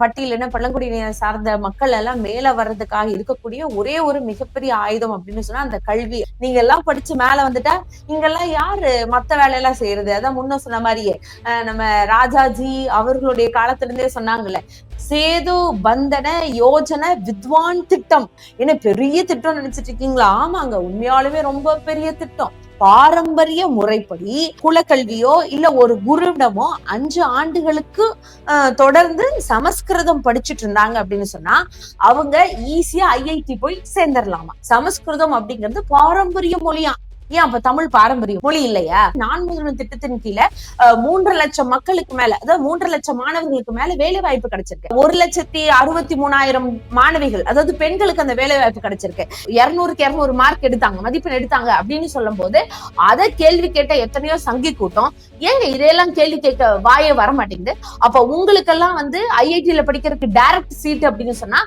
பட்டியலின பழங்குடியினர் சார்ந்த மக்கள் எல்லாம் மேல வர்றதுக்காக இருக்கக்கூடிய ஒரே ஒரு மிகப்பெரிய ஆயுதம் அப்படின்னு சொன்னா அந்த கல்வி. நீங்க எல்லாம் படிச்சு மேல வந்துட்டா இங்கெல்லாம் யாரு மத்த வேலையெல்லாம் செய்யறது? அதான் முன்ன சொன்ன மாதிரியே நம்ம ராஜாஜி அவர்களுடைய காலத்துல இருந்தே சொன்னாங்கல்ல சேது பந்தன யோஜன வித்வான் திட்டம். என்ன பெரிய திட்டம் நினைச்சிட்டு இருக்கீங்களா? ஆமாங்க உண்மையாலுமே ரொம்ப பெரிய திட்டம். பாரம்பரிய முறைப்படி குலக்கல்வியோ இல்ல ஒரு குருவிடமோ அஞ்சு ஆண்டுகளுக்கு தொடர்ந்து சமஸ்கிருதம் படிச்சுட்டு இருந்தாங்க அப்படின்னு சொன்னா அவங்க ஈஸியா ஐஐடி போய் சேர்ந்துடலாமா சமஸ்கிருதம் அப்படிங்கிறது பாரம்பரிய மொழியா. ஏன் அப்ப தமிழ் பாரம்பரிய மொழி இல்லையா? நான் முதல்வன் திட்டத்தின் கீழே அஹ், லட்சம் மக்களுக்கு மேல அதாவது மூன்று லட்சம் மாணவர்களுக்கு மேல வேலை வாய்ப்பு கிடைச்சிருக்கு. ஒரு லட்சத்தி அறுபத்தி மூணாயிரம் மாணவிகள் அதாவது பெண்களுக்கு அந்த வேலை வாய்ப்பு கிடைச்சிருக்கு. இருநூறுக்கு இருநூறு மார்க் எடுத்தாங்க மதிப்பெண் எடுத்தாங்க அப்படின்னு சொல்லும் போது அதை கேள்வி கேட்ட எத்தனையோ சங்கி கூட்டம் ஏங்க இதையெல்லாம் கேள்வி கேட்க வாயே வர மாட்டேங்குது அப்ப உங்களுக்கெல்லாம் வந்து ஐஐடியில படிக்கிறதுக்கு டைரக்ட் சீட் அப்படின்னு சொன்னா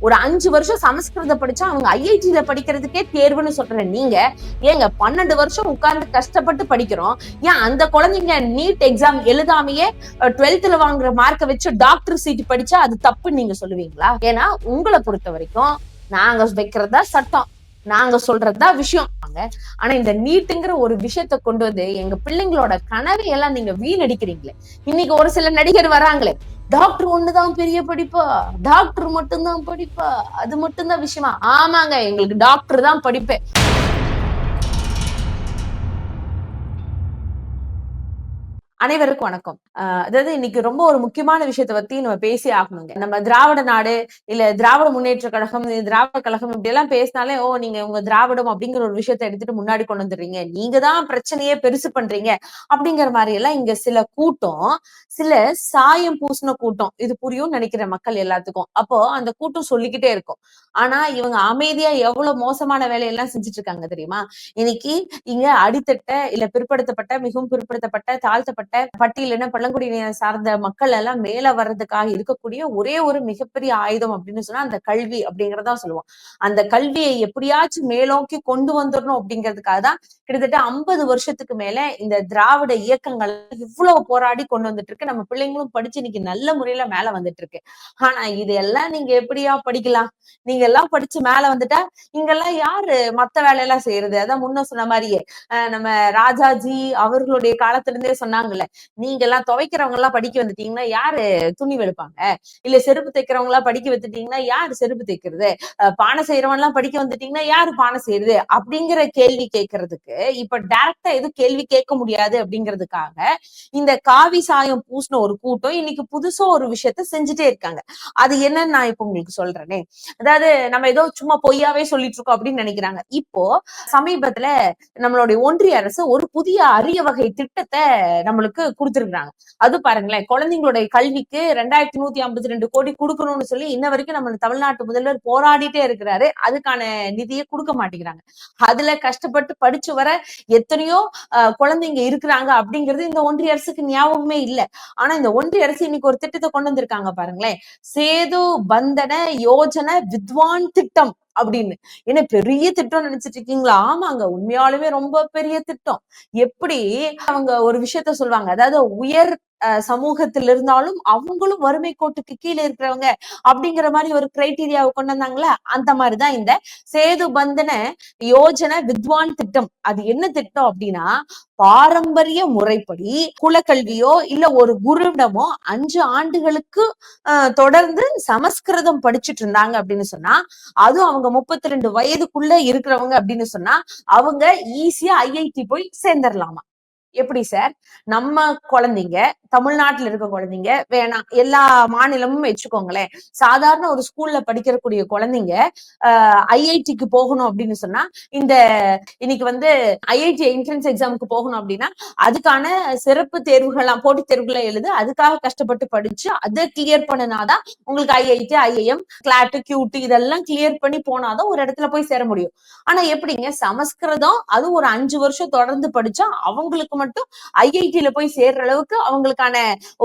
ஒரு அஞ்சு வருஷம் சமஸ்கிருதம் படிச்சா அவங்க ஐஐடியில படிக்கிறதுக்கே தேர்வுன்னு சொல்ற நீங்க ஏங்க பன்னெண்டு வருஷம் உட்கார்ந்து கஷ்டப்பட்டு படிக்கிறோம். ஏன் அந்த குழந்தைங்க நீட் எக்ஸாம் எழுதாமையே டுவெல்த்ல வாங்குற மார்க்கை வச்சு டாக்டர் சீட் படிச்சா அது தப்புன்னு நீங்க சொல்லுவீங்களா? ஏன்னா உங்களை பொறுத்த வரைக்கும் நாங்க வைக்கிறதா சட்டம். நாங்க சொல்றதுதான் விஷயம். ஆனா இந்த நீட்டுங்கிற ஒரு விஷயத்த கொண்டு வந்து எங்க பிள்ளைங்களோட கனவை எல்லாம் நீங்க வீணடிக்கிறீங்களே. இன்னைக்கு ஒரு சில நடிகர் வராங்களே டாக்டர் ஒண்ணுதான் பெரிய படிப்பா? டாக்டர் மட்டும்தான் படிப்பா? அது மட்டும்தான் விஷயமா? ஆமாங்க எங்களுக்கு டாக்டர் தான் படிப்பேன் அனைவருக்கும் வணக்கம். அதாவது இன்னைக்கு ரொம்ப ஒரு முக்கியமான விஷயத்த பத்தி நம்ம பேசி ஆகணுங்க. நம்ம திராவிட நாடு இல்ல திராவிட முன்னேற்ற கழகம் திராவிட கழகம் இப்படி எல்லாம் பேசினாலே ஓ நீங்க உங்க திராவிடம் அப்படிங்கிற ஒரு விஷயத்த எடுத்துட்டு முன்னாடி கொண்டு வந்துடுறீங்க. நீங்க தான் பிரச்சனையே பெருசு பண்றீங்க. அப்படிங்கிற மாதிரி எல்லாம் இங்க சில கூட்டம் சில சாயம் பூசின கூட்டம் இது புரியும் நினைக்கிற மக்கள் எல்லாத்துக்கும். அப்போ அந்த கூட்டம் சொல்லிக்கிட்டே இருக்கும். ஆனா இவங்க அமைதியா எவ்வளவு மோசமான வேலையெல்லாம் செஞ்சுட்டு இருக்காங்க தெரியுமா? இன்னைக்கு இங்க அடித்தட்ட இல்ல பிற்படுத்தப்பட்ட மிகவும் பிற்படுத்தப்பட்ட தாழ்த்தப்பட்ட பட்டியலின பழங்குடியின சார்ந்த மக்கள் எல்லாம் மேல வர்றதுக்காக இருக்கக்கூடிய ஒரே ஒரு மிகப்பெரிய ஆயுதம் அப்படின்னு சொன்னா அந்த கல்வி அப்படிங்கறதா சொல்லுவோம். அந்த கல்வியை எப்படியாச்சும் மேலோக்கி கொண்டு வந்துடணும் அப்படிங்கிறதுக்காக தான் கிட்டத்தட்ட ஐம்பது வருஷத்துக்கு மேல இந்த திராவிட இயக்கங்கள் இவ்வளவு போராடி கொண்டு வந்துட்டு இருக்கு. நம்ம பிள்ளைங்களும் படிச்சு இன்னைக்கு நல்ல முறையில மேல வந்துட்டு இருக்கு. ஆனா இதெல்லாம் நீங்க எப்படியா படிக்கலாம்? நீங்க எல்லாம் படிச்சு மேல வந்துட்டா இங்கெல்லாம் யாரு மத்த வேலையெல்லாம் செய்யறது? அதான் முன்ன சொன்ன மாதிரியே நம்ம ராஜாஜி அவர்களுடைய காலத்துல இருந்தே சொன்னாங்கல்ல நீங்க எல்லாம் துவைக்கிறவங்க எல்லாம் படிக்க வந்துட்டீங்கன்னா யாரு துணி வெளுப்பாங்க? இல்ல செருப்பு தைக்கிறவங்க எல்லாம் படிக்க வந்துட்டீங்கன்னா யாரு செருப்பு தைக்கிறது? பானை செய்யறவங்க எல்லாம் படிக்க வந்துட்டீங்கன்னா யாரு பானை செய்யறது அப்படிங்கிற கேள்வி கேட்கறதுக்கு இப்ப டைரக்டா எதுவும் கேள்வி கேட்க முடியாது அப்படிங்கிறதுக்காக இந்த காவி சாயம் பூசின ஒரு கூட்டம் இன்னைக்கு புதுசா ஒரு விஷயத்த செஞ்சுட்டே இருக்காங்க. அது என்னன்னு நான் இப்ப உங்களுக்கு சொல்றேனே. அதாவது நம்ம ஏதோ சும்மா பொய்யாவே சொல்லிட்டு இருக்கோம் அப்படின்னு நினைக்கிறாங்க. இப்போ சமீபத்துல நம்மளுடைய ஒன்றிய அரசு ஒரு புதிய அரிய வகை திட்டத்தை நம்மளுக்கு கொடுத்திருக்காங்க அது பாருங்களேன் குழந்தைங்களுடைய கல்விக்கு ரெண்டாயிரத்தி நூத்தி ஐம்பத்தி ரெண்டு கோடி கொடுக்கணும்னு சொல்லி இன்ன வரைக்கும் நம்ம தமிழ்நாட்டு முதல்வர் போராடிட்டே இருக்கிறாரு. அதுக்கான நிதியை கொடுக்க மாட்டேங்கிறாங்க. அதுல கஷ்டப்பட்டு படிச்சு வர எத்தனையோ குழந்தைங்க இருக்கிறாங்க அப்படிங்கிறது இந்த ஒன்றிய அரசுக்கு ஞாபகமே இல்ல. ஆனா இந்த ஒன்றிய அரசு இன்னைக்கு ஒரு திட்டத்தை கொண்டு வந்திருக்காங்க பாருங்களேன். சேது பந்தன யோஜன வித்வான் திட்டம். அப்படின்னு. என்ன பெரிய திட்டம் நினைச்சிட்டு இருக்கீங்களா? ஆமாங்க உண்மையாலுமே ரொம்ப பெரிய திட்டம். எப்படி? அவங்க ஒரு விஷயத்த சொல்லுவாங்க அதாவது உயர் சமூகத்தில் இருந்தாலும் அவங்களும் வறுமை கோட்டுக்கு கீழே இருக்கிறவங்க அப்படிங்கிற மாதிரி ஒரு கிரைட்டீரியாவை கொண்டு வந்தாங்களா? அந்த மாதிரிதான் இந்த சேது பந்தன யோஜனை வித்வான் திட்டம். அது என்ன திட்டம் அப்படின்னா பாரம்பரிய முறைப்படி குலக்கல்வியோ இல்ல ஒரு குருவிடமோ அஞ்சு ஆண்டுகளுக்கு தொடர்ந்து சமஸ்கிருதம் படிச்சுட்டு இருந்தாங்க அப்படின்னு சொன்னா அதுவும் அவங்க முப்பத்தி ரெண்டு வயதுக்குள்ள இருக்கிறவங்க அப்படின்னு சொன்னா அவங்க ஈஸியா ஐஐடி போய் சேர்ந்துடலாமா எப்படி சார்? நம்ம குழந்தைங்க தமிழ்நாட்டுல இருக்க குழந்தைங்க வேணாம் எல்லா மாநிலமும் வச்சுக்கோங்களேன். சாதாரண ஒரு ஸ்கூல்ல படிக்கிறக்கூடிய குழந்தைங்க ஐஐடிக்கு போகணும் அப்படின்னு சொன்னா இந்த இன்னைக்கு வந்து ஐஐடி என்ட்ரன்ஸ் எக்ஸாமுக்கு போகணும் அப்படின்னா அதுக்கான சிறப்பு தேர்வுகள்லாம் போட்டித் தேர்வுகளை எழுது அதுக்காக கஷ்டப்பட்டு படிச்சு அதை கிளியர் பண்ணினாதான் உங்களுக்கு ஐஐடி ஐஐஎம் கிளாட்டு கியூட்டு இதெல்லாம் கிளியர் பண்ணி போனாதான் ஒரு இடத்துல போய் சேர முடியும். ஆனா எப்படிங்க சமஸ்கிருதம் அது ஒரு அஞ்சு வருஷம் தொடர்ந்து படிச்சா அவங்களுக்கு மட்டும் ஐஐடியில போய் சேர்ற அளவுக்கு அவங்களுக்கான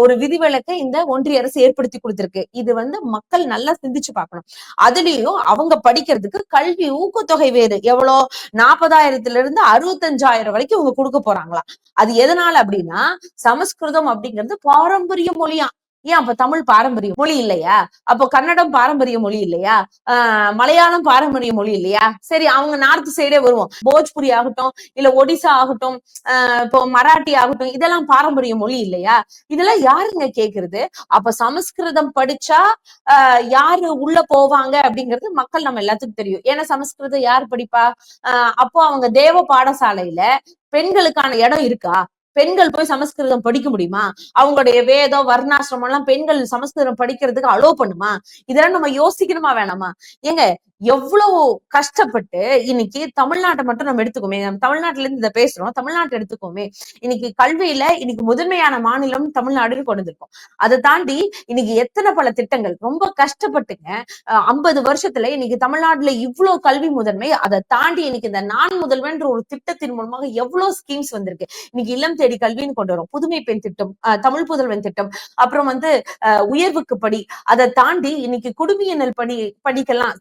ஒரு விதிவிலக்கை இந்த ஒன்றிய அரசு ஏற்படுத்தி கொடுத்திருக்கு. இது வந்து மக்கள் நல்லா சிந்திச்சு பார்க்கணும். அதுலயும் அவங்க படிக்கிறதுக்கு கல்வி ஊக்கத்தொகை வேறு. எவ்வளோ? நாற்பதாயிரத்துல இருந்து அறுபத்தஞ்சாயிரம் வரைக்கும் இவங்க கொடுக்க போறாங்களா? அது எதனால அப்படின்னா சமஸ்கிருதம் அப்படிங்கிறது பாரம்பரிய மொழியா. ஏன் அப்ப தமிழ் பாரம்பரிய மொழி இல்லையா? அப்போ கன்னடம் பாரம்பரிய மொழி இல்லையா? ஆஹ் மலையாளம் பாரம்பரிய மொழி இல்லையா? சரி அவங்க நார்த் சைடே வருவோம். போஜ்புரி ஆகட்டும் இல்ல ஒடிசா ஆகட்டும் ஆஹ் இப்போ மராட்டி ஆகட்டும் இதெல்லாம் பாரம்பரிய மொழி இல்லையா? இதெல்லாம் யாருங்க கேக்குறது? அப்ப சமஸ்கிருதம் படிச்சா ஆஹ் யாரு உள்ள போவாங்க அப்படிங்கிறது மக்கள் நம்ம எல்லாத்துக்கும் தெரியும். ஏன்னா சமஸ்கிருதம் யார் படிப்பா? ஆஹ் அப்போ அவங்க தேவ பாடசாலையில பெண்களுக்கான இடம் இருக்கா? பெண்கள் போய் சமஸ்கிருதம் படிக்க முடியுமா? அவங்களுடைய வேதம் வர்ணாசிரமம் எல்லாம் பெண்கள் சமஸ்கிருதம் படிக்கிறதுக்கு அலோ பண்ணுமா? இதெல்லாம் நம்ம யோசிக்கணுமா வேணாமா? ஏங்க எவ்வளவு கஷ்டப்பட்டு இன்னைக்கு தமிழ்நாட்டை மட்டும் நம்ம எடுத்துக்கோமே நம்ம தமிழ்நாட்டுல இருந்து இதை பேசுறோம். தமிழ்நாட்டை எடுத்துக்கோமே இன்னைக்கு கல்வியில இன்னைக்கு முதன்மையான மாநிலம் தமிழ்நாடுன்னு கொண்டு வந்திருக்கோம். அதை தாண்டி இன்னைக்கு எத்தனை பல திட்டங்கள். ரொம்ப கஷ்டப்பட்டுங்க. ஐம்பது வருஷத்துல இன்னைக்கு தமிழ்நாட்டுல இவ்வளவு கல்வி முதன்மை. அதை தாண்டி இன்னைக்கு இந்த நான் முதல்வன்ற ஒரு திட்டத்தின் மூலமாக எவ்வளவு ஸ்கீம்ஸ் வந்திருக்கு. இன்னைக்கு இல்லம் தேடி கல்வின்னு கொண்டு வரும். புதுமை பெண் திட்டம் அஹ் தமிழ் புதல்வன் திட்டம் அப்புறம் வந்து அஹ் உயர்வுக்கு படி. அதை தாண்டி இன்னைக்கு குடும்பியனல் பணி படிக்கெல்லாம்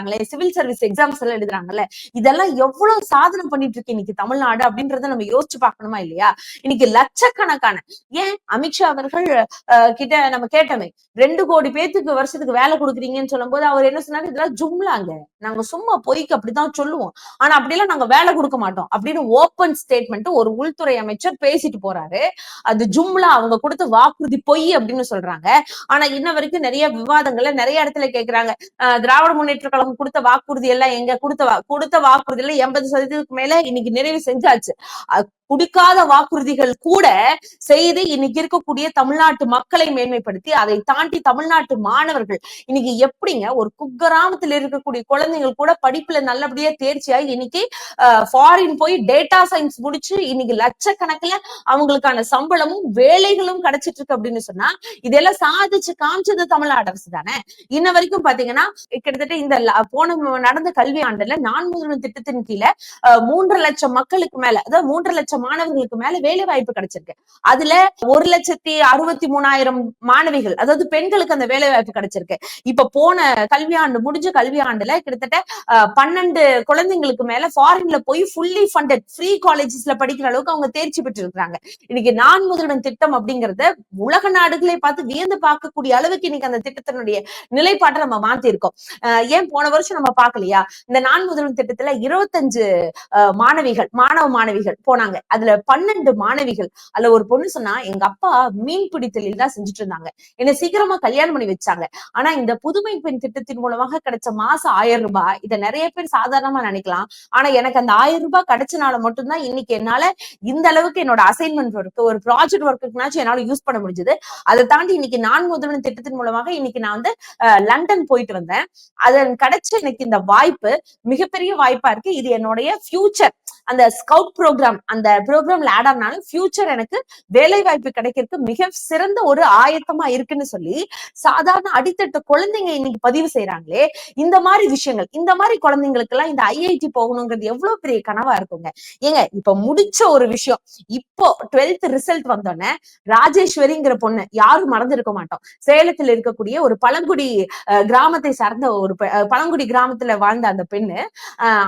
தேர்வாகிறாங்களே சிவில் சர்வீஸ் எக்ஸாம்ஸ் எல்லாம் எழுதுறாங்கல்ல இதெல்லாம் எவ்வளவு சாதனை பண்ணிட்டு இருக்கு இன்னைக்கு தமிழ்நாடு அப்படின்றத நம்ம யோசிச்சு பார்க்கணுமா இல்லையா? இன்னைக்கு லட்சக்கணக்கான ஏன் அமித்ஷா அவர்கள் கிட்ட நம்ம கேட்டோமே ரெண்டு கோடி பேத்துக்கு வருஷத்துக்கு வேலை கொடுக்குறீங்கன்னு சொல்லும் போது அவர் என்ன சொன்னாரு? இதெல்லாம் ஜும்லாங்க. நாங்க சும்மா பொய்க்கு அப்படிதான் சொல்லுவோம். ஆனா அப்படிலாம் நாங்க வேலை கொடுக்க மாட்டோம் அப்படின்னு ஓப்பன் ஸ்டேட்மெண்ட் ஒரு உள்துறை அமைச்சர் பேசிட்டு போறாரு. அது ஜும்லா அவங்க கொடுத்த வாக்குறுதி பொய் அப்படின்னு சொல்றாங்க. ஆனா இன்ன வரைக்கும் நிறைய விவாதங்களை நிறைய இடத்துல கேக்குறாங்க. திராவிட முன்னேற்ற கழகம் கொடுத்த வாக்குறுதி எல்லாம் எங்க கொடுத்த வா- கொடுத்த வாக்குறுதி எல்லாம் எண்பது சதவீதத்துக்கு மேல இன்னைக்கு நிறைவு செஞ்சாச்சு. கொடுக்காத வாக்குறுதிகள் கூட செய்து இன்னைக்கு இருக்கக்கூடிய தமிழ்நாட்டு மக்களை மேன்மைப்படுத்தி அதை தாண்டி தமிழ்நாட்டு மாணவர்கள் இன்னைக்கு எப்படிங்க ஒரு குக்கிராமத்தில் இருக்கக்கூடிய குழந்தைகள் கூட படிப்புல நல்லபடியா தேர்ச்சியாகி இன்னைக்கு ஃபாரின் போய் டேட்டா சயின்ஸ் முடிச்சு இன்னைக்கு லட்சக்கணக்கில் அவங்களுக்கான சம்பளமும் வேலைகளும் கிடைச்சிட்டு இருக்கு அப்படின்னு சொன்னா இதெல்லாம் சாதிச்சு காமிச்சது தமிழ்நாடு அரசு தானே? இன்ன வரைக்கும் பாத்தீங்கன்னா கிட்டத்தட்ட இந்த போன நடந்த கல்வி ஆண்டுல நான் முதல்வன் திட்டத்தின் கீழே அஹ், லட்சம் மக்களுக்கு மேல அதாவது மூன்று லட்சம் மாணவர்களுக்கு மேல வேலை வாய்ப்பு கிடைச்சிருக்கு. அதுல ஒரு லட்சத்தி அறுபத்தி மூணாயிரம் மாணவிகள் அதாவது பெண்களுக்கு அந்த வேலை வாய்ப்பு கிடைச்சிருக்கு. இப்ப போன கல்வியாண்டு முடிஞ்ச கல்வியாண்டுல கிட்டத்தட்ட பன்னெண்டு குழந்தைங்களுக்கு மேல ஃபாரின்ல போய் ஃபுல்லி ஃபண்டட் ஃப்ரீ காலேஜஸ்ல படிக்கிற அளவுக்கு அவங்க தேர்ச்சி பெற்று இருக்காங்க இன்னைக்கு நான் முதலிடம் திட்டம் அப்படிங்கறத உலக நாடுகளை பார்த்து வியந்து பார்க்கக்கூடிய அளவுக்கு இன்னைக்கு அந்த திட்டத்தினுடைய நிலைப்பாட்டை நம்ம மாத்தி இருக்கோம் ஏன் போன வருஷம் நம்ம பார்க்கலையா? இந்த நான் முதல்வன் திட்டத்துல இருபத்தஞ்சு மாணவிகள் மாணவ மாணவிகள் போனாங்க. அதுல பன்னெண்டு மாணவிகள். அதுல ஒரு பொண்ணு சொன்னா எங்க அப்பா மீன்பிடி தொழில் தான் செஞ்சுட்டு இருந்தாங்க. என்ன சீக்கிரமா கல்யாணம் பண்ணி வச்சாங்க. ஆனா இந்த புதுமை பெண் திட்டத்தின் மூலமாக கிடைச்ச மாசம் ஆயிரம் ரூபாய். இதை நிறைய பேர் சாதாரணமா நினைக்கலாம். ஆனா எனக்கு அந்த ஆயிரம் ரூபாய் கிடைச்சனால மட்டும்தான் இன்னைக்கு என்னால இந்த அளவுக்கு என்னோட அசைன்மெண்ட் ஒர்க் ஒரு ப்ராஜெக்ட் ஒர்க்குனாச்சும் என்னால யூஸ் பண்ண முடிஞ்சது. அதை தாண்டி இன்னைக்கு நான் முதல்வன் திட்டத்தின் மூலமாக இன்னைக்கு நான் வந்து லண்டன் போயிட்டு வந்தேன். அதன் கிடைச்ச எனக்கு இந்த வாய்ப்பு மிகப்பெரிய வாய்ப்பா இருக்கு. இது என்னுடைய ஃபியூச்சர் அந்த ஸ்கவுட் ப்ரோக்ராம் அந்த ப்ரோக்ராம்ல ஆட் ஆனாலும் ஃபியூச்சர் எனக்கு வேலை வாய்ப்பு கிடைக்கிறதுக்கு மிக சிறந்த ஒரு ஆயத்தமா இருக்குன்னு சொல்லி சாதாரண அடித்தட்டு குழந்தைங்க இன்னைக்கு பதிவு செய்யறாங்களே இந்த மாதிரி விஷயங்கள் இந்த மாதிரி குழந்தைங்களுக்கு எல்லாம் இந்த ஐஐடி போகணுங்கிறது எவ்வளவு பெரிய கனவா இருக்குங்க. ஏங்க இப்ப முடிச்ச ஒரு விஷயம் இப்போ டுவெல்த் ரிசல்ட் வந்தோடனே ராஜேஸ்வரிங்கிற பொண்ணு யாரும் மறந்துருக்க மாட்டோம். சேலத்துல இருக்கக்கூடிய ஒரு பழங்குடி கிராமத்தை சார்ந்த ஒரு பழங்குடி கிராமத்துல வாழ்ந்த அந்த பெண்ணு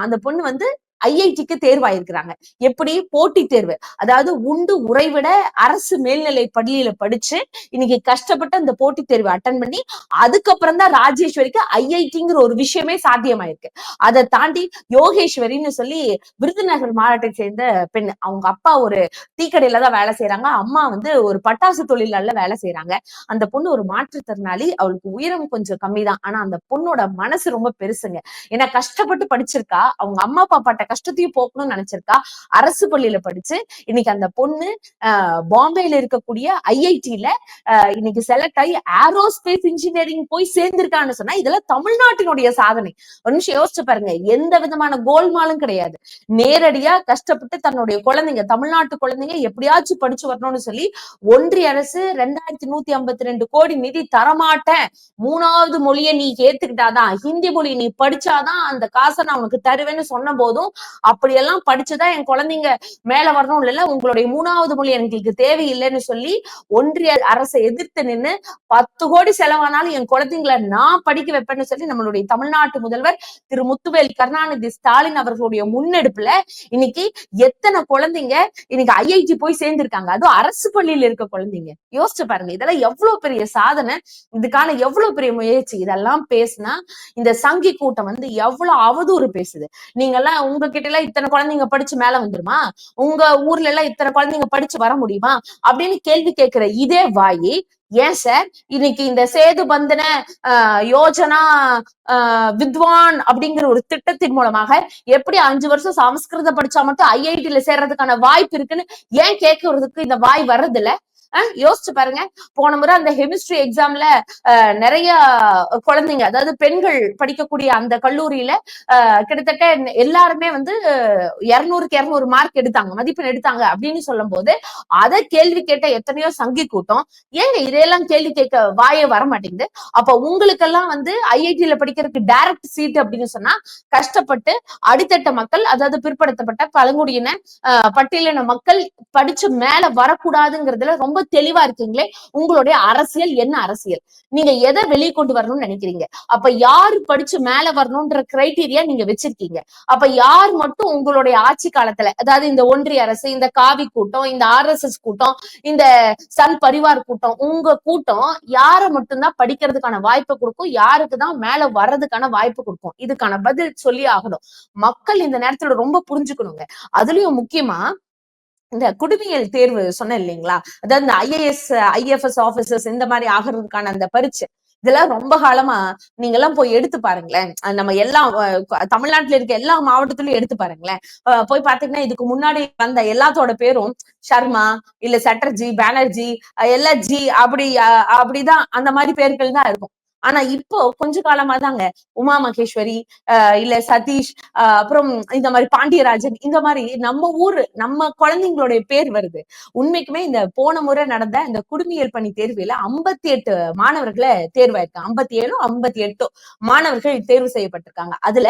அந்த பொண்ணு வந்து ஐஐடிக்கு தேர்வாயிருக்கிறாங்க. எப்படி? போட்டி தேர்வு. அதாவது உண்டு உறைவிட அரசு மேல்நிலை பள்ளியில படிச்சு இன்னைக்கு கஷ்டப்பட்டு அந்த போட்டி தேர்வு அட்டன் பண்ணி அதுக்கப்புறம் தான் ராஜேஸ்வரிக்கு ஐஐடிங்கிற ஒரு விஷயமே சாத்தியமாயிருக்கு. அதை தாண்டி யோகேஸ்வரின்னு சொல்லி விருதுநகர் மாவட்டத்தை சேர்ந்த பெண். அவங்க அப்பா ஒரு டீக்கடையில தான் வேலை செய்யறாங்க அம்மா வந்து ஒரு பட்டாசு தொழிலாளர்ல வேலை செய்யறாங்க அந்த பொண்ணு ஒரு மாற்றுத்திறனாளி. அவளுக்கு உயரம் கொஞ்சம் கம்மி தான் ஆனா அந்த பொண்ணோட மனசு ரொம்ப பெருசுங்க. ஏன்னா கஷ்டப்பட்டு படிச்சிருக்கா. அவங்க அம்மா அப்பா பட்ட கஷ்டத்தையும் போக்கணும்னு நினைச்சிருக்கா. அரசு பள்ளியில படிச்சு இன்னைக்கு அந்த பொண்ணு ஆஹ் பாம்பேல இருக்கக்கூடிய ஐஐடில இன்னைக்கு செலக்ட் ஆகி ஏரோஸ்பேஸ் இன்ஜினியரிங் போய் சேர்ந்திருக்கான்னு சொன்னா இதெல்லாம் தமிழ்நாட்டினுடைய சாதனை. ஒரு நிமிஷம் யோசிச்சு பாருங்க எந்த விதமான கோல்மாலும் கிடையாது. நேரடியா கஷ்டப்பட்டு தன்னுடைய குழந்தைங்க தமிழ்நாட்டு குழந்தைங்க எப்படியாச்சும் படிச்சு வரணும்னு சொல்லி ஒன்றிய அரசு ரெண்டாயிரத்தி நூத்தி ஐம்பத்தி ரெண்டு கோடி நிதி தரமாட்டேன். மூணாவது மொழியை நீ ஏத்துக்கிட்டாதான் ஹிந்தி மொழி நீ படிச்சாதான் அந்த காசை நான் உனக்கு தருவேன்னு சொன்ன போதும் அப்படியெல்லாம் படிச்சுதான் என் குழந்தைங்க மேல வரணும் இல்ல உங்களுடைய மூணாவது மொழி எங்களுக்கு தேவையில்லைன்னு சொல்லி ஒன்றிய அரசை எதிர்த்து நின்று பத்து கோடி செலவானாலும் என் குழந்தைங்களை நான் படிக்க வைப்பேன்னு சொல்லி நம்மளுடைய தமிழ்நாட்டு முதல்வர் திரு முத்துவேல் கருணாநிதி ஸ்டாலின் அவர்களுடைய முன்னெடுப்புல இன்னைக்கு எத்தனை குழந்தைங்க இன்னைக்கு ஐஐடி போய் சேர்ந்திருக்காங்க. அதுவும் அரசு பள்ளியில இருக்க குழந்தைங்க. யோசிச்சு பாருங்க இதெல்லாம் எவ்வளவு பெரிய சாதனை இதுக்கான எவ்வளவு பெரிய முயற்சி இதெல்லாம் பேசினா இந்த சங்கி கூட்டம் வந்து எவ்வளவு அவதூறு பேசுது. நீங்க எல்லாம் கிட்ட எல்லாம் இத்தனை குழந்தைங்க படிச்சு மேல வந்துருமா? உங்க ஊர்ல எல்லாம் இத்தனை குழந்தைங்க படிச்சு வர முடியுமா? அப்படின்னு கேள்வி கேட்கிற இதே வாயி ஏன் சார்? இன்னைக்கு இந்த சேது பந்தன ஆஹ் யோஜனா ஆஹ் வித்வான் அப்படிங்கிற ஒரு திட்டத்தின் மூலமாக எப்படி அஞ்சு வருஷம் சமஸ்கிருதம் படிச்சா மட்டும் ஐஐடில சேர்றதுக்கான வாய்ப்பு இருக்குன்னு ஏன் கேட்கறதுக்கு இந்த வாய் வர்றது இல்ல யோசிச்சு பாருங்க. போன முறை அந்த ஹெமிஸ்ட்ரி எக்ஸாம்ல நிறைய குழந்தைங்க அதாவது பெண்கள் படிக்கக்கூடிய அந்த கல்லூரியில கிட்டத்தட்ட எல்லாருமே வந்து இருநூறுக்கு இருநூறு மார்க் எடுத்தாங்க மதிப்பெண் எடுத்தாங்க அப்படின்னு சொல்லும் போது அதை கேள்வி கேட்ட எத்தனையோ சங்கி கூட்டம் ஏங்க இதையெல்லாம் கேள்வி கேட்க வாயே வர மாட்டேங்குது? அப்ப உங்களுக்கெல்லாம் வந்து ஐஐடியில படிக்கிறதுக்கு டைரக்ட் சீட் அப்படின்னு சொன்னா கஷ்டப்பட்டு அடித்தட்ட மக்கள் அதாவது பிற்படுத்தப்பட்ட பழங்குடியின பட்டியலின மக்கள் படிச்சு மேல வரக்கூடாதுங்கிறதுல ரொம்ப தெளிவா இருக்கீங்களே உங்களுடைய அரசியல் என்ன அரசியல்? நீங்க எதை வெளியே கொண்டு வரணும்னு நினைக்கிறீங்க? அப்ப யாரு படிச்சு மேல வரணும்ன்ற கிரைட்டீரியா நீங்க வச்சிருக்கீங்க. அப்ப யார் மட்டும் உங்களுடைய ஆட்சி காலத்துல அதாவது இந்த ஒன்றிய அரசு இந்த காவி கூட்டம் இந்த ஆர் எஸ் எஸ் கூட்டம் இந்த சன் பரிவார் கூட்டம் உங்க கூட்டம் யார மட்டும்தான் படிக்கிறதுக்கான வாய்ப்பு கொடுக்கும் யாருக்குதான் மேல வர்றதுக்கான வாய்ப்பு கொடுக்கும்? இதுக்கான பதில் சொல்லி ஆகணும். மக்கள் இந்த நேரத்துல ரொம்ப புரிஞ்சுக்கணுங்க. அதுலயும் முக்கியமா இந்த குடிமையல் தேர்வு சொன்னேன் இல்லைங்களா? அதாவது இந்த ஐஏஎஸ் ஐஎஃப்எஸ் ஆபீசர்ஸ் இந்த மாதிரி ஆகிறதுக்கான அந்த பரீட்சை. இதெல்லாம் ரொம்ப காலமா நீங்க எல்லாம் போய் எடுத்து பாருங்களேன். நம்ம எல்லா தமிழ்நாட்டுல இருக்க எல்லா மாவட்டத்திலயும் எடுத்து பாருங்களேன். போய் பாத்தீங்கன்னா இதுக்கு முன்னாடி வந்த எல்லாத்தோட பேரும் சர்மா இல்ல சட்டர்ஜி பானர்ஜி எல்லா ஜி அப்படி அப்படிதான் அந்த மாதிரி பேர்கள் தான் இருக்கும். ஆனா இப்போ கொஞ்ச காலமா தாங்க உமா மகேஸ்வரி இல்ல சதீஷ் அப்புறம் இந்த மாதிரி பாண்டியராஜன் இந்த மாதிரி நம்ம ஊரு நம்ம குழந்தைங்களுடைய பேர் வருது. உண்மைக்குமே இந்த போன முறை நடந்த இந்த குடும்பியல் பணி தேர்வுல ஐம்பத்தி எட்டு மாணவர்களை தேர்வாயிருக்காங்க ஐம்பத்தி ஏழோ ஐம்பத்தி எட்டோ மாணவர்கள் தேர்வு செய்யப்பட்டிருக்காங்க. அதுல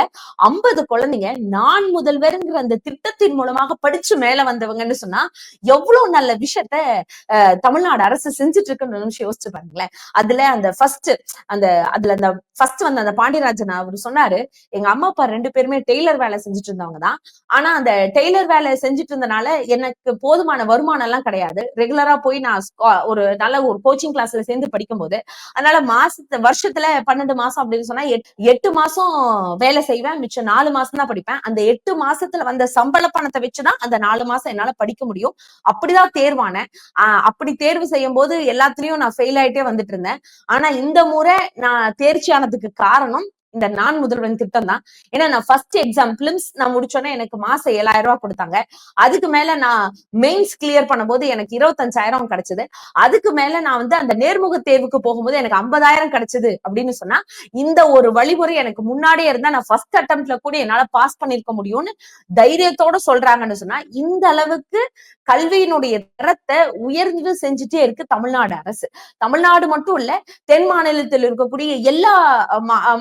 ஐம்பது குழந்தைங்க நான் முதல்வருங்கிற அந்த திட்டத்தின் மூலமாக படிச்சு மேல வந்தவங்கன்னு சொன்னா எவ்வளவு நல்ல விஷயத்த தமிழ்நாடு அரசு செஞ்சுட்டு இருக்குன்னு யோசிச்சு பாருங்களேன். அதுல அந்த ஃபர்ஸ்ட் அந்த அந்த அதுல அந்த ஃபர்ஸ்ட் வந்து அந்த பாண்டியராஜன் அவர் சொன்னாரு எங்க அம்மா அப்பா ரெண்டு பேருமே டெய்லர் வேலை செஞ்சுட்டு இருந்தவங்க தான். ஆனா அந்த டெய்லர் வேலை செஞ்சுட்டு இருந்தனால எனக்கு போதுமான வருமானம் எல்லாம் கிடையாது. ரெகுலரா போய் நான் ஒரு நல்ல ஒரு கோச்சிங் கிளாஸ்ல சேர்ந்து படிக்கும் போது அதனால மாசத்து வருஷத்துல பன்னெண்டு மாசம் அப்படின்னு சொன்னா எட்டு மாசம் வேலை செய்வேன். மிச்சம் நாலு மாசம் தான் படிப்பேன். அந்த எட்டு மாசத்துல வந்த சம்பள பணத்தை வச்சுதான் அந்த நாலு மாசம் என்னால படிக்க முடியும். அப்படிதான் தேர்வானேன். அப்படி தேர்வு செய்யும் போது எல்லாத்துலயும் நான் ஃபெயில் ஆயிட்டே வந்துட்டு இருந்தேன். ஆனா இந்த முறை நான் தேர்ச்சி ஆனதுக்கு காரணம் இந்த நான் முதல்வன் திட்டம் தான் ஏன்னா நான் ஃபர்ஸ்ட் எக்ஸாம் பிலிம்ஸ் நான் முடிச்சோன்னே எனக்கு மாசம் ஏழாயிரம் ரூபாய் கொடுத்தாங்க. அதுக்கு மேல நான் மெயின்ஸ் கிளியர் பண்ணும்போது எனக்கு இருபத்தஞ்சாயிரம் கிடைச்சது. அதுக்கு மேல நான் வந்து அந்த நேர்முக தேர்வுக்கு போகும்போது எனக்கு ஐம்பதாயிரம் கிடைச்சது அப்படின்னு சொன்னா இந்த ஒரு வழிமுறை எனக்கு முன்னாடியே இருந்தா நான் ஃபர்ஸ்ட் அட்டம்ப்ட்ல கூட என்னால பாஸ் பண்ணிருக்க முடியும்னு தைரியத்தோட சொல்றாங்கன்னு சொன்னா இந்த அளவுக்கு கல்வியினுடைய தரத்தை உயர்ந்து செஞ்சுட்டே இருக்கு தமிழ்நாடு அரசு. தமிழ்நாடு மட்டும் இல்ல தென் மாநிலத்தில் இருக்கக்கூடிய எல்லா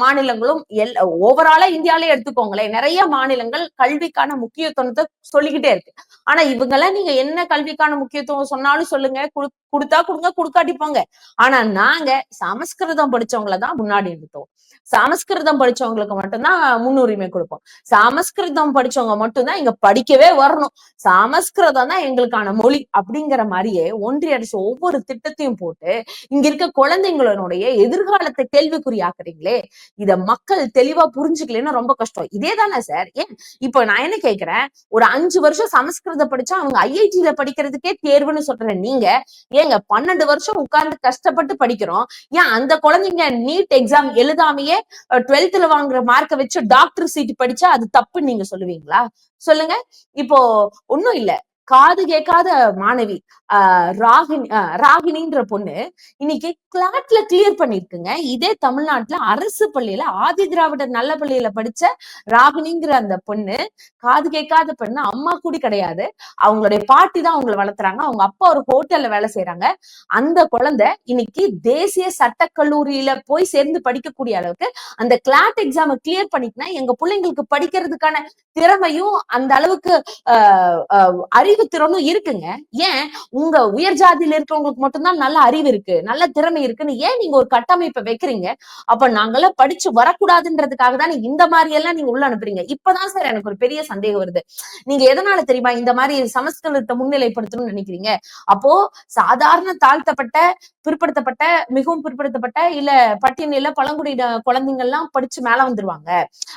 மாநிலங்களும் மாநிலங்களும் ஓவராலா இந்தியாலே எடுத்துக்கோங்களேன். நிறைய மாநிலங்கள் கல்விக்கான முக்கியத்துவத்தை சொல்லிக்கிட்டே இருக்கு. ஆனா இவங்க எல்லாம் நீங்க என்ன கல்விக்கான முக்கியத்துவம் சொன்னாலும் சொல்லுங்க. கொடுத்தா கொடுங்க கொடுக்காட்டி போங்க. ஆனா நாங்க சமஸ்கிருதம் படிச்சவங்களதான் முன்னாடி எடுத்தோம் சமஸ்கிருதம் படிச்சவங்களுக்கு மட்டும்தான் முன்னுரிமை கொடுப்போம். சமஸ்கிருதம் படிச்சவங்க மட்டும்தான் இங்க படிக்கவே வரணும். சமஸ்கிருதம் தான் எங்களுக்கான மொழி அப்படிங்கிற மாதிரியே ஒன்றிய அரசு ஒவ்வொரு திட்டத்தையும் போட்டு இங்க இருக்க குழந்தைங்களுடைய எதிர்காலத்தை கேள்விக்குறியாக்குறீங்களே. இத மக்கள் தெளிவா புரிஞ்சுக்கலன்னா ரொம்ப கஷ்டம். இதே தானே சார்? ஏன்? இப்போ நான் என்ன கேக்குறேன்? ஒரு அஞ்சு வருஷம் சமஸ்கிருதம் படிச்சா அவங்க ஐஐடியில படிக்கிறதுக்கே தேர்வுன்னு சொல்றேன் நீங்க. ஏங்க பன்னெண்டு வருஷம் உட்கார்ந்து கஷ்டப்பட்டு படிக்கிறோம். ஏன் அந்த குழந்தைங்க நீட் எக்ஸாம் எழுதாமையே டுவெல்த்ல வாங்குற மார்க்கை வச்சு டாக்டர் சீட் படிச்சா அது தப்புன்னு நீங்க சொல்லுவீங்களா? சொல்லுங்க. இப்போ ஒன்னும் இல்ல. காது கேட்காத மாணவி ஆஹ் ராகினி ராகினின்ற பொண்ணு இன்னைக்கு கிளாட்ல கிளியர் பண்ணிருக்குங்க இதே தமிழ்நாட்டுல அரசு பள்ளியில ஆதி திராவிடர் நல்ல பள்ளியில படிச்ச ராகினிங்கிற அந்த பொண்ணு காது கேட்காத பொண்ணு அம்மா கூடி கிடையாது. அவங்களுடைய பாட்டி தான் அவங்களை வளர்த்துறாங்க. அவங்க அப்பா ஒரு ஹோட்டல்ல வேலை செய்யறாங்க அந்த குழந்தை இன்னைக்கு தேசிய சட்ட கல்லூரியில போய் சேர்ந்து படிக்கக்கூடிய அளவுக்கு அந்த கிளாட் எக்ஸாமை கிளியர் பண்ணிட்டுனா எங்க பிள்ளைங்களுக்கு படிக்கிறதுக்கான திறமையும் அந்த அளவுக்கு அறி ஆஹ் அறிவு திறனும் இருக்குங்க. ஏன்? உங்க உயர் ஜாதியில இருக்கிறவங்களுக்கு மட்டும்தான் நல்ல அறிவு இருக்கு நல்ல திறமை இருக்குன்னு ஏன் நீங்க ஒரு கட்டமைப்பை வைக்கிறீங்க? அப்ப நாங்கெல்லாம் படிச்சு வரக்கூடாதுன்றதுக்காக தானே இந்த மாதிரி எல்லாம் நீங்க உள்ள அனுப்புறீங்க. இப்பதான் சார் எனக்கு ஒரு பெரிய சந்தேகம் வருது. நீங்க எதனால தெரியுமா இந்த மாதிரி சமஸ்கிருதத்தை முன்னிலைப்படுத்தணும்னு நினைக்கிறீங்க? அப்போ சாதாரண தாழ்த்தப்பட்ட பிற்படுத்தப்பட்ட மிகவும் பிற்படுத்தப்பட்ட இல்ல பட்டியலில பழங்குடியின குழந்தைங்க எல்லாம் படிச்சு மேல வந்துருவாங்க.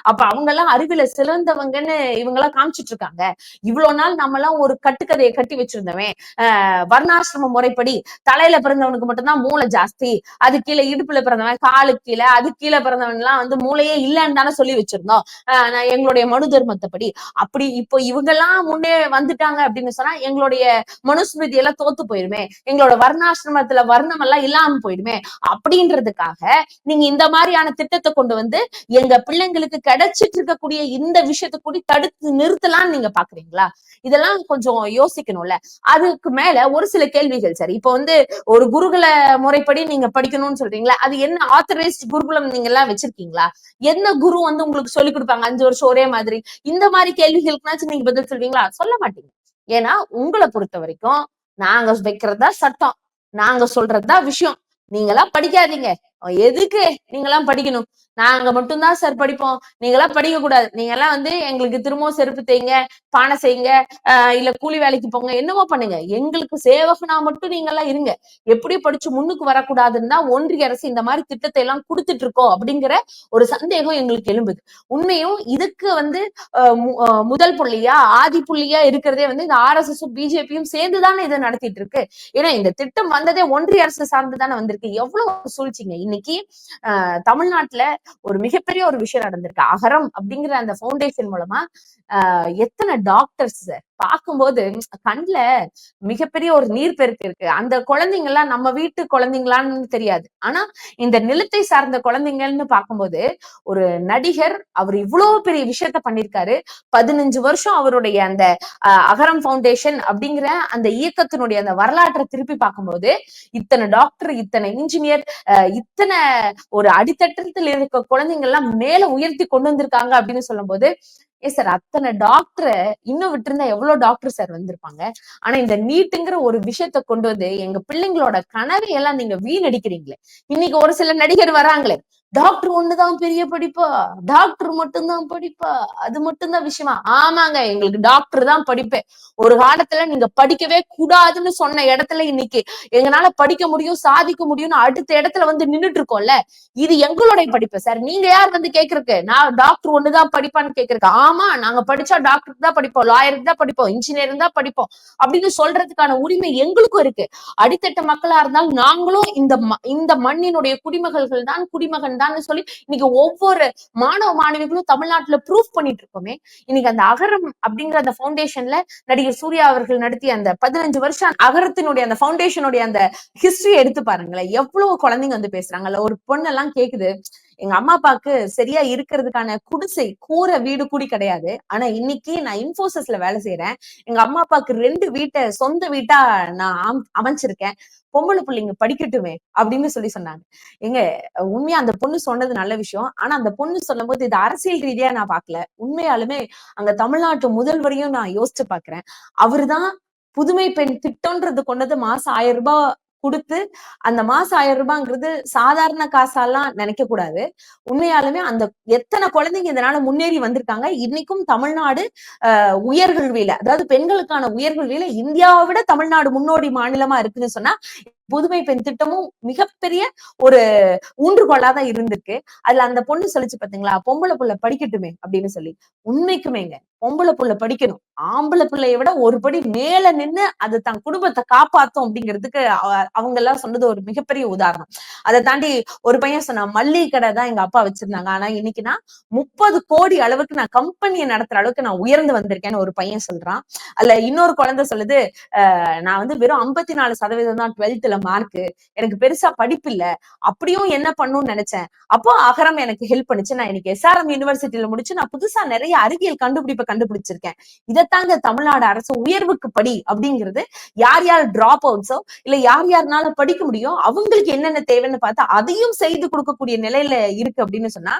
அப்ப அவங்க எல்லாம் அறிவில சிறந்தவங்கன்னு இவங்க எல்லாம் காமிச்சிட்டு இருக்காங்க. இவ்வளவு நாள் நம்ம எல்லாம் ஒரு கட்டுக்கதையை கட்டி வச்சிருந்தவன். ஆஹ் வர்ணாசிரம முறைப்படி தலையில பிறந்தவனுக்கு மட்டும்தான் மூளை ஜாஸ்தி. அது கீழே இடுப்புல பிறந்தவன் காலு கீழே அது கீழே பிறந்தவன் எல்லாம் வந்து மூளையே இல்லைன்னு தானே சொல்லி வச்சிருந்தோம். ஆஹ் எங்களுடைய மனு தர்மத்தைப்படி. அப்படி இப்போ இவங்க எல்லாம் முன்னே வந்துட்டாங்க அப்படின்னு சொன்னா எங்களுடைய மனுஸ்மிருதி எல்லாம் தோத்து போயிருமே. எங்களோட வர்ணாசிரமத்துல வர்ணம் எல்லாம் இல்லாம போயிடுமே. அப்படின்றதுக்காக நீங்க இந்த மாதிரியான திட்டத்தை கொண்டு வந்து எங்க பிள்ளைங்களுக்கு கிடைச்சிட்டு இருக்கக்கூடிய இந்த விஷயத்தை கூடி தடுத்து நிறுத்தலாம்னு நீங்க பாக்குறீங்களா? இதெல்லாம் கொஞ்சம் யோசிக்கணும்ல. அதுக்கு மேல ஒரு சில கேள்விகள் சார். இப்போ வந்து ஒரு குருகுல முறைப்படி நீங்க படிக்கணும்னு சொல்றீங்களா? அது என்ன ஆத்தரைஸ்ட் குருகுலம் நீங்க எல்லாம் வச்சிருக்கீங்களா? என்ன குரு வந்து உங்களுக்கு சொல்லி கொடுப்பாங்க? அஞ்சு வருஷம் ஒரே மாதிரி. இந்த மாதிரி கேள்விகளுக்குனாச்சும் நீங்க பதில் சொல்வீங்களா? சொல்ல மாட்டீங்க. ஏன்னா உங்களை பொறுத்த வரைக்கும் நாங்க வைக்கிறதா சட்டம். நாங்க சொல்றதுதான் விஷயம். நீங்களா படிக்காதீங்க. எதுக்கு நீங்க எல்லாம் படிக்கணும் நாங்க மட்டும்தான் சார் படிப்போம். நீங்களாம் படிக்க கூடாது. நீங்க எல்லாம் வந்து எங்களுக்கு திரும்பவும் செருப்பு தேய்ங்க பானை செய்யுங்க ஆஹ் இல்ல கூலி வேலைக்கு போங்க என்னவோ பண்ணுங்க. எங்களுக்கு சேவகனா மட்டும் நீங்க எல்லாம் இருங்க. எப்படி படிச்சு முன்னுக்கு வரக்கூடாதுன்னு தான் ஒன்றிய அரசு இந்த மாதிரி திட்டத்தை எல்லாம் கொடுத்துட்டு இருக்கோம் அப்படிங்கிற ஒரு சந்தேகம் எங்களுக்கு எழும்புது. உண்மையும் இதுக்கு வந்து ஆஹ் முதல் புள்ளியா ஆதி புள்ளியா இருக்கிறதே வந்து இந்த ஆர் எஸ் எஸ் பிஜேபியும் சேர்ந்துதானே இதை நடத்திட்டு இருக்கு. ஏன்னா இந்த திட்டம் வந்ததே ஒன்றிய அரசு சார்ந்து தானே வந்திருக்கு. எவ்வளவு சூழ்ச்சிங்க. இன்னைக்கு ஆஹ் தமிழ்நாட்டுல ஒரு மிகப்பெரிய ஒரு விஷயம் நடந்திருக்கு. அகரம் அப்படிங்கிற அந்த ஃபவுண்டேஷன் மூலமா ஆஹ் எத்தனை டாக்டர்ஸ் பார்க்கும்போது கண்ல மிகப்பெரிய ஒரு நீர்பெருக்கு இருக்கு. அந்த குழந்தைங்க எல்லாம் நம்ம வீட்டு குழந்தைங்களான்னு தெரியாது. ஆனா இந்த நிலத்தை சார்ந்த குழந்தைங்கன்னு பார்க்கும்போது ஒரு நடிகர் அவர் இவ்வளவு பெரிய விஷயத்த பண்ணிருக்காரு. பதினஞ்சு வருஷம் அவருடைய அந்த அகரம் ஃபவுண்டேஷன் அப்படிங்கிற அந்த இயக்கத்தினுடைய அந்த வரலாற்றை திருப்பி பார்க்கும்போது இத்தனை டாக்டர் இத்தனை இன்ஜினியர் இத்தனை ஒரு அடித்தட்டத்தில் இருக்க குழந்தைங்க எல்லாம் மேல உயர்த்தி கொண்டு வந்திருக்காங்க அப்படின்னு சொல்லும்போது ஏ சார் அத்தனை டாக்டரை இன்னும் விட்டுருந்தா எவ்வளவு டாக்டர் சார் வந்திருப்பாங்க? ஆனா இந்த நீட்டுங்கிற ஒரு விஷயத்த கொண்டு வந்து எங்க பிள்ளைங்களோட கனவை எல்லாம் நீங்க வீணடிக்கிறீங்களே. இன்னைக்கு ஒரு சில நடிகர் வராங்களே டாக்டர் ஒண்ணுதான் பெரிய படிப்பா. டாக்டர் மட்டும்தான் படிப்பா. அது மட்டும்தான் விஷயமா. ஆமாங்க எங்களுக்கு டாக்டர் தான் படிப்பேன். ஒரு காலத்துல நீங்க படிக்கவே கூடாதுன்னு சொன்ன இடத்துல இன்னைக்கு எங்களால படிக்க முடியும் சாதிக்க முடியும்னு அடுத்த இடத்துல வந்து நின்னுட்டு இருக்கோம்ல இது எங்களுடைய படிப்பு. சார் நீங்க யார் வந்து கேக்குறக்கு நான் டாக்டர் ஒண்ணுதான் படிப்பான்னு கேக்குறக்கு ஆமா நாங்க படிச்சா டாக்டருக்கு தான் படிப்போம் லாயருக்கு தான் படிப்போம் இன்ஜினியரிங் தான் படிப்போம் அப்படின்னு சொல்றதுக்கான உரிமை எங்களுக்கும் இருக்கு. அடித்தட்ட மக்களா இருந்தாலும் நாங்களும் இந்த இந்த மண்ணினுடைய குடிமகள்கள் தான் குடிமகன் தான் சொல்லி இன்னைக்கு ஒவ்வொரு மாணவ மாணவிகளும் தமிழ்நாட்டுல ப்ரூஃப் பண்ணிட்டு இருக்கோமே. இன்னைக்கு அந்த அகரம் அப்படிங்கிற அந்த ஃபவுண்டேஷன்ல நடிகர் சூர்யா அவர்கள் நடத்திய அந்த பதினஞ்சு வருஷம் அகரத்தினுடைய அந்த ஃபவுண்டேஷனுடைய அந்த ஹிஸ்டரி எடுத்து பாருங்களேன். எவ்வளவு குழந்தைங்க வந்து பேசுறாங்கல்ல ஒரு பொண்ணெல்லாம் கேக்குது. எங்க அம்மா அப்பாவுக்கு சரியா இருக்கிறதுக்கான குடிசை கூரை வீடு கூடி கிடையாது. ஆனா இன்னைக்கு நான் இன்ஃபோசிஸ்ல வேலை செய்யறேன் எங்க அம்மா அப்பாவுக்கு ரெண்டு வீட்டை சொந்த வீட்டா நான் அம்- அமைச்சிருக்கேன் பொம்பளை பிள்ளைங்க படிக்கட்டுமே அப்படின்னு சொல்லி சொன்னாங்க. எங்க உண்மையா அந்த பொண்ணு சொன்னது நல்ல விஷயம். ஆனா அந்த பொண்ணு சொல்லும்போது இது அரசியல் ரீதியா நான் பாக்கல உண்மையாலுமே அங்க தமிழ்நாட்டு முதல்வரையும் நான் யோசிச்சு பாக்குறேன் அவருதான் புதுமை பெண் திட்டம்ன்றது கொண்டது மாசம் ஆயிரம் ரூபாய் கொடுத்து அந்த மாசம் ஆயிரம் ரூபாய்ங்கிறது சாதாரண காசாலாம் நினைக்க கூடாது உண்மையாலுமே அந்த எத்தனை குழந்தைங்க இதனால முன்னேறி வந்திருக்காங்க. இன்னைக்கும் தமிழ்நாடு ஆஹ் உயர்கல்வியில அதாவது பெண்களுக்கான உயர்கல்வியில இந்தியாவை விட தமிழ்நாடு முன்னோடி மாநிலமா இருக்குன்னு சொன்னா புதுமை பெண் திட்டமும் மிகப்பெரிய ஒரு ஊன்றுகோலாதான் இருந்திருக்கு. அதுல அந்த பொண்ணு சொல்லிச்சு பாத்தீங்களா பொம்பளை புள்ள படிக்கட்டுமே அப்படின்னு சொல்லி. உண்மைக்குமேங்க. பொம்பளை புள்ள படிக்கணும். ஆம்பளை பிள்ளைய விட ஒரு படி மேல நின்னு அது தன் குடும்பத்தை காப்பாத்தும் அப்படிங்கிறதுக்கு அவங்க எல்லாம் சொன்னது ஒரு மிகப்பெரிய உதாரணம். அதை தாண்டி ஒரு பையன் சொன்னான் மல்லிகை கடை தான் எங்க அப்பா வச்சிருந்தாங்க. ஆனா இன்னைக்கு நான் முப்பது கோடி அளவுக்கு நான் கம்பெனியை நடத்துற அளவுக்கு நான் உயர்ந்து வந்திருக்கேன்னு ஒரு பையன் சொல்றான். அதுல இன்னொரு குழந்தை சொல்லுது நான் வந்து வெறும் ஐம்பத்தி நாலு சதவீதம் தான் டுவெல்த்ல மார்க் எனக்கு பெருசா படிப்பு இல்ல அப்படியும் என்ன பண்ணும்னு நினைச்சேன். அப்போ அகரம் எனக்கு ஹெல்ப் பண்ணுச்சு. நான் எனக்கு எஸ்ஆர்எம் யூனிவர்சிட்டியில முடிச்சு நான் புதுசா நிறைய அறிவியல் கண்டுபிடிப்பை கண்டுபிடிச்சிருக்கேன். இதைத்தாங்க தமிழ்நாடு அரசு உயர்வுக்கு படி அப்படிங்கிறது யார் யார் டிராப் அவுட்ஸோ இல்ல யார் யாருனால படிக்க முடியும் அவங்களுக்கு என்னென்ன தேவைன்னு பார்த்தா அதையும் செய்து கொடுக்கக்கூடிய நிலையில இருக்கு அப்படின்னு சொன்னா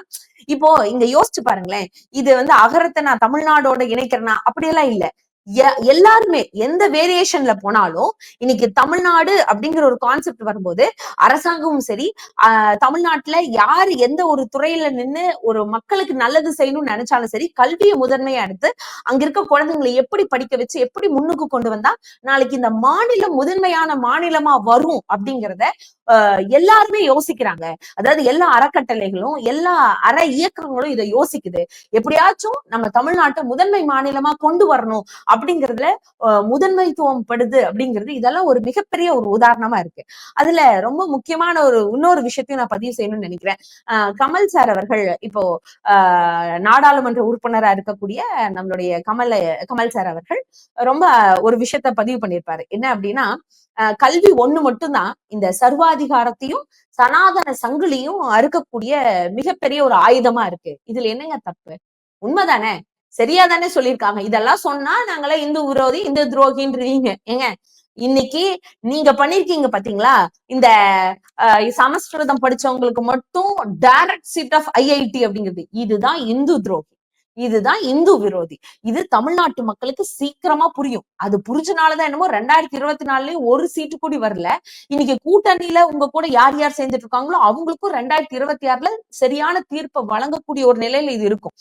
இப்போ இங்க யோசிச்சு பாருங்களேன். இது வந்து அகரத்தை நான் தமிழ்நாடோட இணைக்கிறேன்னா அப்படியெல்லாம் இல்ல. எல்லாருமே எந்த வேரியேஷன்ல போனாலும் இன்னைக்கு தமிழ்நாடு அப்படிங்கிற ஒரு கான்செப்ட் வரும்போது அரசாங்கமும் சரி ஆஹ் தமிழ்நாட்டுல யாரு எந்த ஒரு துறையில நின்னு ஒரு மக்களுக்கு நல்லது செய்யணும்னு நினைச்சாலும் சரி கல்வியை முதன்மையா எடுத்து அங்க இருக்க குழந்தைங்களை எப்படி படிக்க வச்சு எப்படி முன்னுக்கு கொண்டு வந்தா நாளைக்கு இந்த மாநிலம் முதன்மையான மாநிலமா வரும் அப்படிங்கிறத எல்லாருமே யோசிக்கிறாங்க. அதாவது எல்லா அறக்கட்டளைகளும் எல்லா அற இயக்கங்களும் இதை யோசிக்குது. எப்படியாச்சும் நம்ம தமிழ்நாட்டை முதன்மை மாநிலமா கொண்டு வரணும் அப்படிங்கிறதுல முதன்மைத்துவம் படுது அப்படிங்கிறது இதெல்லாம் ஒரு மிகப்பெரிய ஒரு உதாரணமா இருக்கு. அதுல ரொம்ப முக்கியமான ஒரு இன்னொரு விஷயத்தையும் நான் பதிவு செய்யணும்னு நினைக்கிறேன். ஆஹ் கமல் சார் அவர்கள் இப்போ ஆஹ் நாடாளுமன்ற உறுப்பினரா இருக்கக்கூடிய நம்மளுடைய கமல் கமல் சார் அவர்கள் ரொம்ப ஒரு விஷயத்த பதிவு பண்ணியிருப்பாரு. என்ன அப்படின்னா ஆஹ் கல்வி ஒண்ணு மட்டும்தான் இந்த சர்வாதிகாரத்தையும் சனாதன சங்கிலியும் அறுக்கக்கூடிய மிகப்பெரிய ஒரு ஆயுதமா இருக்கு. இதுல என்னங்க தப்பு? உண்மைதானே? சரியா தானே சொல்லியிருக்காங்க. இதெல்லாம் சொன்னா நாங்களாம் இந்து விரோதி இந்து துரோகின்றீங்க. ஏங்க இன்னைக்கு நீங்க பண்ணிருக்கீங்க பாத்தீங்களா? இந்த சமஸ்கிருதம் படிச்சவங்களுக்கு மட்டும் டைரக்ட் சீட் ஆஃப் ஐஐடி அப்படிங்கிறது. இதுதான் இந்து துரோகி. இதுதான் இந்து விரோதி. இது தமிழ்நாட்டு மக்களுக்கு சீக்கிரமா புரியும். அது புரிஞ்சனாலதான் என்னமோ ரெண்டாயிரத்தி இருபத்தி நாலுலயும் ஒரு சீட்டு கூடி வரல. இன்னைக்கு கூட்டணியில உங்க கூட யார் யார் சேர்ந்துட்டு இருக்காங்களோ அவங்களுக்கும் ரெண்டாயிரத்தி இருபத்தி ஆறுல சரியான தீர்ப்பை வழங்கக்கூடிய ஒரு நிலையில இது இருக்கும்.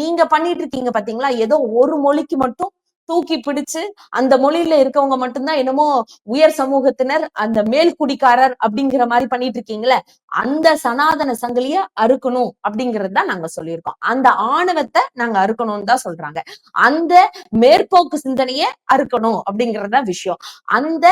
நீங்க பண்ணிட்டு இருக்கீங்க பாத்தீங்களா? ஏதோ ஒரு மொழிக்கு மட்டும் தூக்கி பிடிச்சு அந்த மொழியில இருக்கவங்க மட்டும்தான் என்னமோ உயர் சமூகத்தினர் அந்த மேல்குடிக்காரர் அப்படிங்கிற மாதிரி பண்ணிட்டு இருக்கீங்களே அந்த சனாதன சங்கிலிய அறுக்கணும் அப்படிங்கிறது தான் நாங்க சொல்லியிருக்கோம். அந்த ஆணவத்தை நாங்க அறுக்கணும்னு தான் சொல்றாங்க. அந்த மேற்போக்கு சிந்தனைய அறுக்கணும் அப்படிங்கறதுதான் விஷயம். அந்த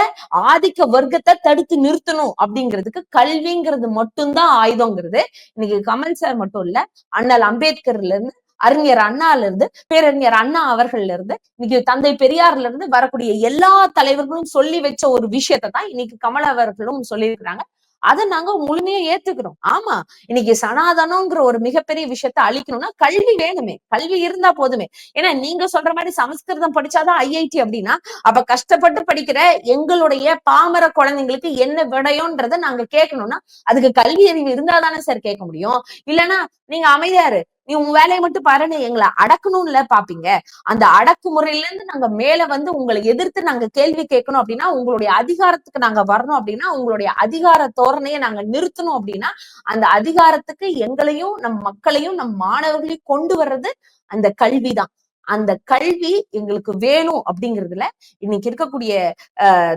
ஆதிக்க வர்க்கத்தை தடுத்து நிறுத்தணும் அப்படிங்கிறதுக்கு கல்விங்கிறது மட்டும்தான் ஆயுதங்கிறது. இன்னைக்கு கமல் சார் மட்டும் இல்ல அண்ணல் அம்பேத்கர்ல இருந்து அறிஞர் அண்ணால இருந்து பேரறிஞர் அண்ணா அவர்கள்ல இருந்து இன்னைக்கு தந்தை பெரியார்ல இருந்து வரக்கூடிய எல்லா தலைவர்களும் சொல்லி வச்ச ஒரு விஷயத்தை தான் இன்னைக்கு கமல் அவர்களும் சொல்லியிருக்கிறாங்க. அதை நாங்க முழுமையா ஏத்துக்கிறோம். ஆமா இன்னைக்கு சனாதனம்ங்கிற ஒரு மிகப்பெரிய விஷயத்த அழிக்கணும்னா கல்வி வேணுமே. கல்வி இருந்தா போதுமே. ஏன்னா நீங்க சொல்ற மாதிரி சமஸ்கிருதம் படிச்சாதான் ஐஐடி அப்படின்னா அப்ப கஷ்டப்பட்டு படிக்கிற எங்களுடைய பாமர குழந்தைங்களுக்கு என்ன விடையோன்றத நாங்க கேட்கணும்னா அதுக்கு கல்வி அறிவு இருந்தா தானே சார் கேட்க முடியும். இல்லைன்னா நீங்க அமைதியாரு நீ உங்க வேலையை மட்டும் பாருன்னு எங்களை அடக்கணும்ல பாப்பீங்க. அந்த அடக்குமுறையில இருந்து நாங்க மேல வந்து உங்களை எதிர்த்து நாங்க கேள்வி கேட்கணும் அப்படின்னா உங்களுடைய அதிகாரத்துக்கு நாங்க வரணும் அப்படின்னா உங்களுடைய அதிகார தோரணையை நாங்க நிறுத்தணும் அப்படின்னா அந்த அதிகாரத்துக்கு எங்களையும் நம் மக்களையும் நம் மாணவர்களையும் கொண்டு வர்றது அந்த கல்விதான். அந்த கல்வி எங்களுக்கு வேணும் அப்படிங்கிறதுல இன்னைக்கு இருக்கக்கூடிய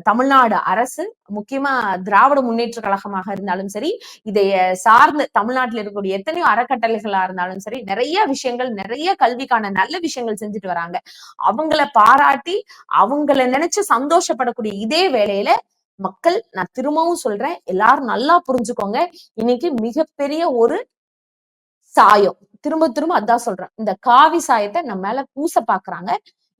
தமிழ்நாடு அரசு முக்கியமா திராவிட முன்னேற்ற கழகமாக இருந்தாலும் சரி இதை சார்ந்து தமிழ்நாட்டில் இருக்கக்கூடிய எத்தனையோ அறக்கட்டளைகளா இருந்தாலும் சரி நிறைய விஷயங்கள் நிறைய கல்விக்கான நல்ல விஷயங்கள் செஞ்சுட்டு வராங்க. அவங்கள பாராட்டி அவங்கள நினைச்சு சந்தோஷப்படக்கூடிய இதே வேளையில மக்கள் நான் திரும்பவும் சொல்றேன் எல்லாரும் நல்லா புரிஞ்சுக்கோங்க. இன்னைக்கு மிகப்பெரிய ஒரு சாயம். திரும்ப திரும்ப அதான் சொல்றேன். இந்த காவி சாயத்தை நம்ம மேல பூச பாக்குறாங்க.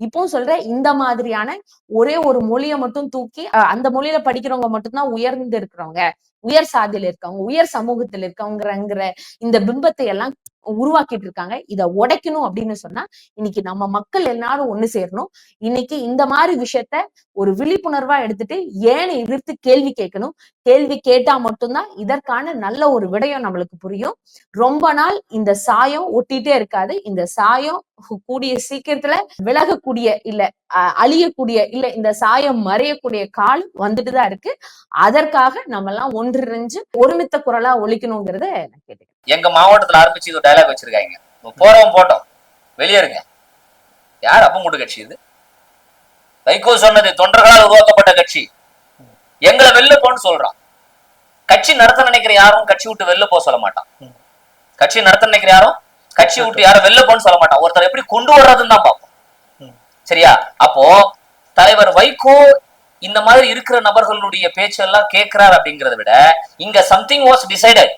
இப்போ சொல்றேன் இந்த மாதிரியான ஒரே ஒரு மொழியை மட்டும் தூக்கி அஹ், அந்த மொழியில படிக்கிறவங்க மட்டும்தான் உயர்ந்து இருக்கிறவங்க உயர் சாதியில இருக்கவங்க உயர் சமூகத்துல இருக்கவங்கிற இந்த பிம்பத்தை எல்லாம் உருவாக்கிட்டு இருக்காங்க இதை உடைக்கணும் அப்படின்னு சொன்னா இன்னைக்கு நம்ம மக்கள் எல்லாரும் ஒண்ணு சேரணும். இன்னைக்கு இந்த மாதிரி விஷயத்த ஒரு விழிப்புணர்வா எடுத்துட்டு ஏன் எதிர்த்து கேள்வி கேட்கணும். கேள்வி கேட்டா மட்டும்தான் இதற்கான நல்ல ஒரு விடயம் நம்மளுக்கு புரியும். ரொம்ப நாள் இந்த சாயம் ஒட்டிட்டே இருக்காது. இந்த சாயம் கூடிய சீக்கிரத்துல விலகக்கூடிய இல்ல அஹ், அழியக்கூடிய இல்ல இந்த சாயம் மறையக்கூடிய காலம் வந்துட்டுதான் இருக்கு. அதற்காக நம்ம எல்லாம் ஒன்றிணைஞ்சு ஒருமித்த குரலா ஒழிக்கணுங்கிறத நான் கேட்டுக்கிறேன். எங்க மாவட்டத்துல ஆரம்பிச்சு இது டைலாக் வச்சிருக்காங்க. போறவன் போட்டோம். வெளியேறுங்க யார் அப்ப மூட்டு கட்சி இது? வைகோ சொன்னது தொண்டர்களால் உருவாக்கப்பட்ட கட்சி. எங்களை வெளில போன்னு சொல்றான். கட்சி நடத்த நினைக்கிற யாரும் கட்சி விட்டு வெளில போக சொல்ல மாட்டான். கட்சி நடத்த நினைக்கிற யாரும் கட்சி விட்டு யாரும் வெளில போன்னு சொல்ல மாட்டான். ஒருத்தர் எப்படி கொண்டு வர்றதுன்னு தான் பார்ப்போம். சரியா? அப்போ தலைவர் வைகோ இந்த மாதிரி இருக்கிற நபர்களுடைய பேச்செல்லாம் கேட்கிறார் அப்படிங்கறத விட இங்க சம்திங் வாஸ் டிசைடட்